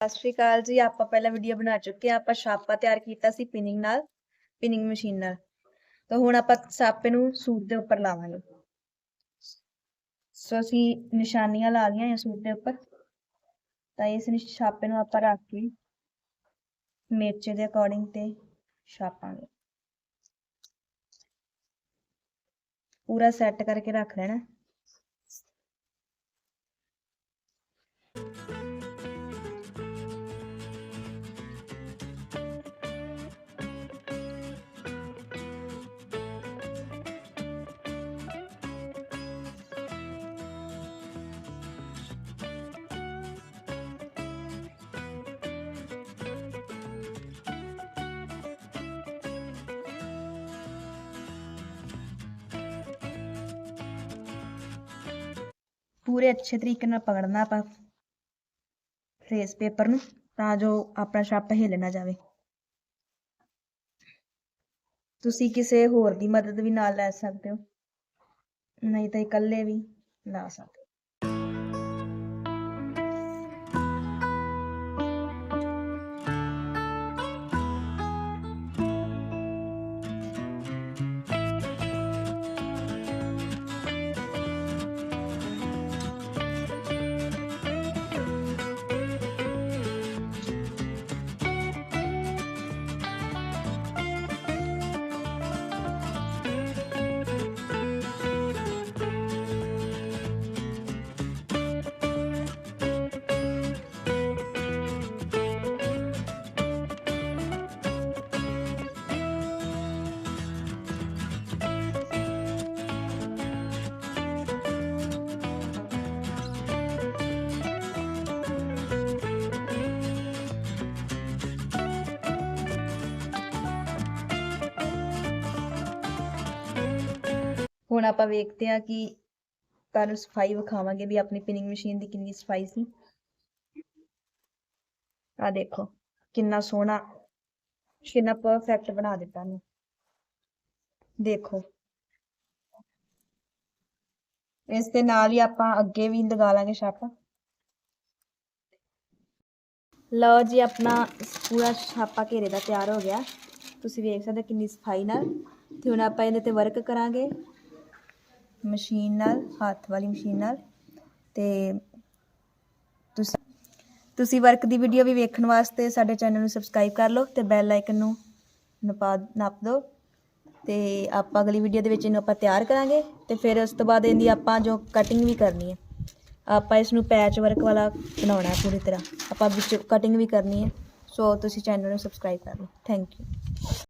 ਸਤਿ ਸ਼੍ਰੀ ਅਕਾਲ ਜੀ। ਆਪਾਂ ਪਹਿਲਾਂ ਵੀਡੀਓ ਬਣਾ ਚੁੱਕੇ ਆ ਆਪਾਂ ਛਾਪਾ ਤਿਆਰ ਕੀਤਾ ਸੀ ਪਿਨਿੰਗ ਨਾਲ, ਪਿਨਿੰਗ ਮਸ਼ੀਨ ਨਾਲ। ਤਾਂ ਹੁਣ ਆਪਾਂ ਛਾਪੇ ਨੂੰ ਸੂਟ ਦੇ ਉੱਪਰ ਲਾਵਾਂਗੇ। ਸੋ ਅਸੀਂ ਨਿਸ਼ਾਨੀਆਂ ਲਾ ਲਈਆਂ ਆ ਸੂਟ ਦੇ ਉੱਪਰ। ਤਾਂ ਇਸ ਛਾਪੇ ਨੂੰ ਆਪਾਂ ਰੱਖ ਕੇ ਮੇਚੇ ਦੇ ਅਕੋਰਡਿੰਗ ਤੇ ਛਾਪਾਂਗੇ। ਪੂਰਾ ਸੈੱਟ ਕਰਕੇ ਰੱਖ ਲੈਣਾ। ਪੂਰੇ ਅੱਛੇ ਤਰੀਕੇ ਨਾਲ ਪਕੜਨਾ ਆਪਾਂ ਫੇਸ ਪੇਪਰ ਨੂੰ, ਤਾਂ ਜੋ ਆਪਣਾ ਛਾਪਾ ਹਿੱਲ ਨਾ ਜਾਵੇ। ਤੁਸੀਂ ਕਿਸੇ ਹੋਰ ਦੀ ਮਦਦ ਵੀ ਨਾਲ ਲੈ ਸਕਦੇ ਹੋ। ਨਹੀਂ ਤਾਂ ਇਕੱਲੇ ਵੀ ਲਾ ਸਕਦੇ ਹੁਣ ਆਪਾਂ ਵੇਖਦੇ ਹਾਂ ਕਿ ਤੁਹਾਨੂੰ ਸਫ਼ਾਈ ਵਿਖਾਵਾਂਗੇ ਵੀ ਆਪਣੀ ਪਿਨਿੰਗ ਮਸ਼ੀਨ ਦੀ ਕਿੰਨੀ ਸਫ਼ਾਈ ਸੀ। ਆ ਦੇਖੋ, ਕਿੰਨਾ ਸੋਹਣਾ, ਕਿੰਨਾ ਪਰਫੈਕਟ ਬਣਾ ਦਿੱਤਾ ਨੇ ਦੇਖੋ। ਇਸ ਦੇ ਨਾਲ ਹੀ ਆਪਾਂ ਅੱਗੇ ਵੀ ਲਗਾ ਲਾਂਗੇ ਛਾਪਾ ਲਓ ਜੀ, ਆਪਣਾ ਪੂਰਾ ਛਾਪਾ ਘੇਰੇ ਦਾ ਤਿਆਰ ਹੋ ਗਿਆ। ਤੁਸੀਂ ਵੇਖ ਸਕਦੇ ਕਿੰਨੀ ਸਫ਼ਾਈ ਨਾਲ। ਤੇ ਹੁਣ ਆਪਾਂ ਇਹਦੇ ਤੇ ਵਰਕ ਕਰਾਂਗੇ। ਮਸ਼ੀਨ ਨਾਲ, ਹੱਥ ਵਾਲੀ ਮਸ਼ੀਨ ਨਾਲ ਤੇ ਤੁਸੀਂ ਤੁਸੀਂ ਵਰਕ ਦੀ ਵੀਡੀਓ ਵੀ ਵੇਖਣ ਵਾਸਤੇ ਸਾਡੇ ਚੈਨਲ ਨੂੰ ਸਬਸਕ੍ਰਾਈਬ ਕਰ ਲਓ ਤੇ ਬੈਲ ਆਈਕਨ ਨੂੰ ਨਪਾ, ਨੱਪ ਦਿਓ ਤੇ ਆਪਾਂ ਅਗਲੀ ਵੀਡੀਓ ਦੇ ਵਿੱਚ ਇਹਨੂੰ ਆਪਾਂ ਤਿਆਰ ਕਰਾਂਗੇ ਤੇ ਫਿਰ ਉਸ ਤੋਂ ਬਾਅਦ ਇਹਦੀ ਆਪਾਂ ਜੋ ਕਟਿੰਗ ਵੀ ਕਰਨੀ ਹੈ, ਆਪਾਂ ਇਸ ਨੂੰ ਪੈਚ ਵਰਕ ਵਾਲਾ ਬਣਾਉਣਾ ਹੈ ਪੂਰੀ ਤਰ੍ਹਾਂ, ਆਪਾਂ ਵਿੱਚ ਕਟਿੰਗ ਵੀ ਕਰਨੀ ਹੈ, ਸੋ ਤੁਸੀਂ ਚੈਨਲ ਨੂੰ ਸਬਸਕ੍ਰਾਈਬ ਕਰ ਲਓ ਥੈਂਕ ਯੂ